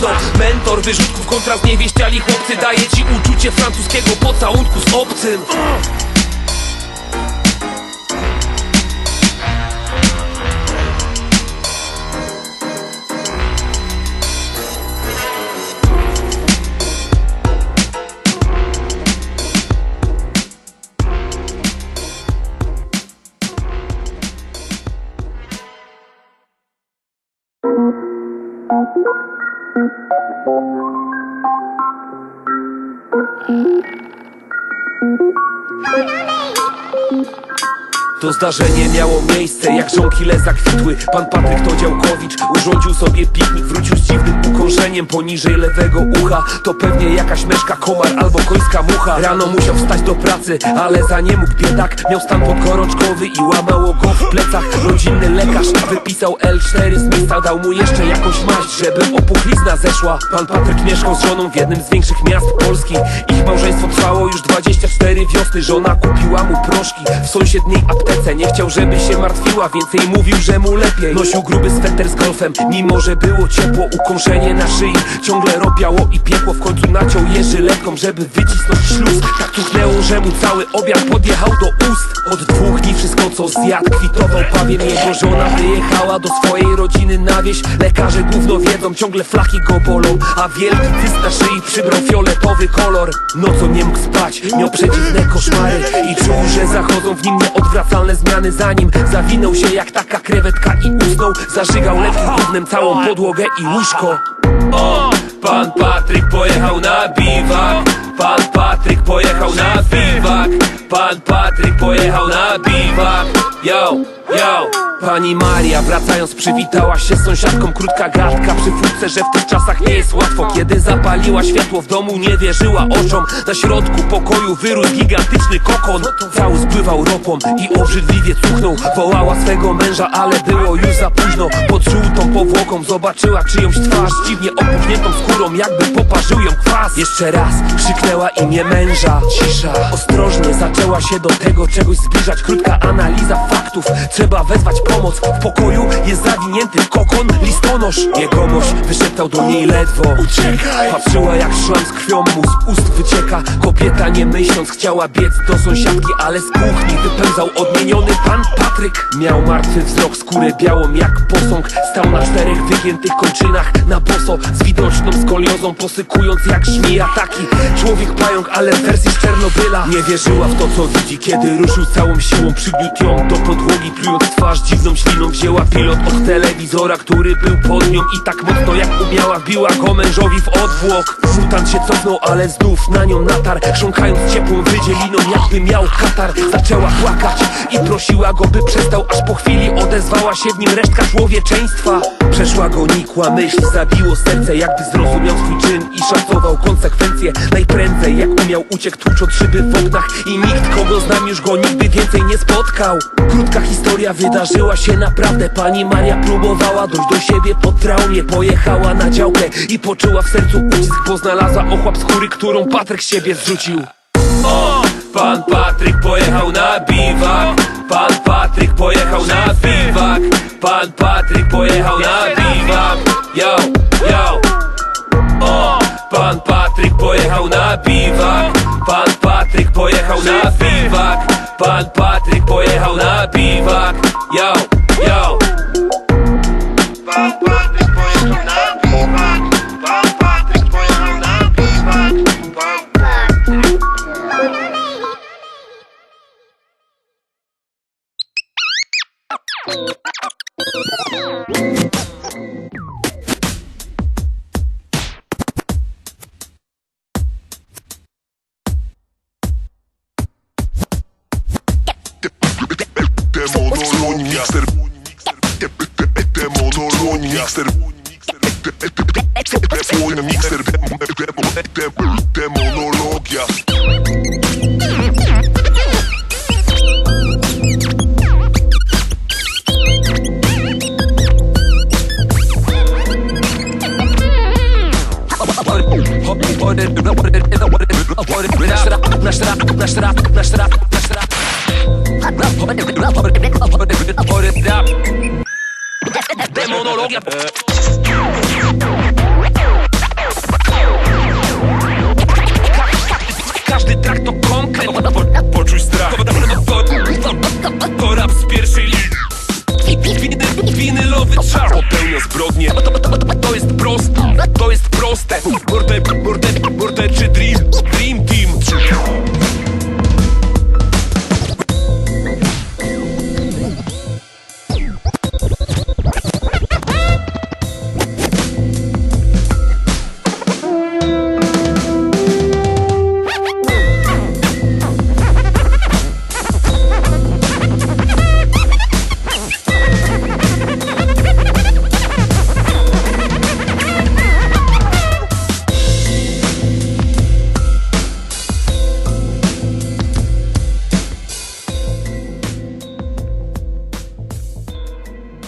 gówno Mentor wyrzutków kontra zniewieściali chłopcy. Daje ci uczucie francuskiego pocałunku z obcym To zdarzenie miało miejsce, jak żonkile zakwitły. Pan Patryk to Działkowicz urządził sobie piknik Wrócił z dziwnym ukąszeniem poniżej lewego ucha. To pewnie jakaś myszka, komar albo końska mucha. Rano musiał wstać do pracy, ale za nie mógł biedak. Miał stan podgorączkowy i łamało go w plecach. Rodzinny lekarz wypisał L4 z miejsca Dał mu jeszcze jakąś maść, żeby opuchlizna zeszła. Pan Patryk mieszkał z żoną w jednym z większych miast Polski. Ich małżeństwo trwało już 24 wiosny. Żona kupiła mu proszki w sąsiedniej aptece. Nie chciał, żeby się martwiła, więcej mówił, że mu lepiej. Nosił gruby sweter z golfem, mimo że było ciepło. Ukąszenie na szyi ciągle robiało i piekło W końcu naciął je żyletką, żeby wycisnąć śluz. Tak tuchnęło, że mu cały obiad podjechał do ust. Od dwóch dni wszystko co zjadł kwitował pawiem Jego. Żona wyjechała do swojej rodziny na wieś. Lekarze gówno wiedzą, ciągle flaki go bolą. A wielki cyst szyi przybrał fioletowy kolor. Nocą nie mógł spać, miał przeciwne koszmary. I czuł, że zachodzą w nim nieodwracalne zmiany. Zanim zawinął się jak taka krewetka i usnął Zażygał lekkim gównem całą podłogę i łóżko Pan pán Patrik pojechał na biwak. Pán Patrik Patryk pojechał na biwak. Pan Patryk pojechał na biwak. Yo, yo. Pani Maria wracając przywitała się z sąsiadką. Krótka gadka przy furtce, że w tych czasach nie jest łatwo. Kiedy zapaliła światło w domu nie wierzyła oczom. Na środku pokoju wyrósł gigantyczny kokon. Cały spływał ropą i obrzydliwie cuchnął. Wołała swego męża, ale było już za późno. Pod żółtą powłoką zobaczyła czyjąś twarz Dziwnie opuchniętą skórą, jakby poparzył ją kwas. Jeszcze raz krzyknęła imię męża Cisza. Ostrożnie zaczęła się do tego czegoś zbliżać. Krótka analiza faktów. Trzeba wezwać pomoc. W pokoju jest zawinięty kokon listonosz. Jegomość wyszeptał do niej ledwo. Uciekaj! Patrzyła jak szlam z krwią mu z ust wycieka. Kobieta nie myśląc chciała biec do sąsiadki Ale z kuchni wypełzał odmieniony pan Patryk. Miał martwy wzrok, skórę białą jak posąg. Stał na czterech wygiętych kończynach na boso Z widoczną skoliozą posykując jak żmija Taki człowiek pająk, ale w wersji z Czernobyla Nie wierzyła w to co widzi, kiedy ruszył całą siłą Przygniótł ją do podłogi, plując twarz dziwną śliną Wzięła pilot od telewizora, który był pod nią I tak mocno jak umiała wbiła go mężowi w odwłok. Mutant się cofnął, ale znów na nią natarł Chrząkając ciepłą wydzieliną, jakby miał katar. Zaczęła płakać i prosiła go, by przestał Aż po chwili odezwała się w nim resztka człowieczeństwa. Przeszła go nikła myśl, zabiło serce Jakby zrozumiał swój czyn i szacował konsekwencje. Najprędzej jak umiał uciekł tłucząc szyby w oknach I nikt kogo znam już go nigdy więcej nie spotkał. Krótka historia wydarzyła się naprawdę. Pani Maria próbowała dojść do siebie po traumie Pojechała na działkę i poczuła w sercu ucisk Bo znalazła ochłap skóry, którą Patryk z siebie zrzucił. O, pan Patryk pojechał na biwak. Pan Patryk pojechał na biwak. Pan Patryk pojechał na biwak Pan Patryk pojechał na biwak Yo, yo mixer Demonolog mixer Demonologia Demonologia. Każdy trakt to konkret. Po, poczuj strach. To rap z pierwszej linii. Winylowy czar popełnia zbrodnie. To jest proste, to jest proste. Murder, murder, murder czy drill.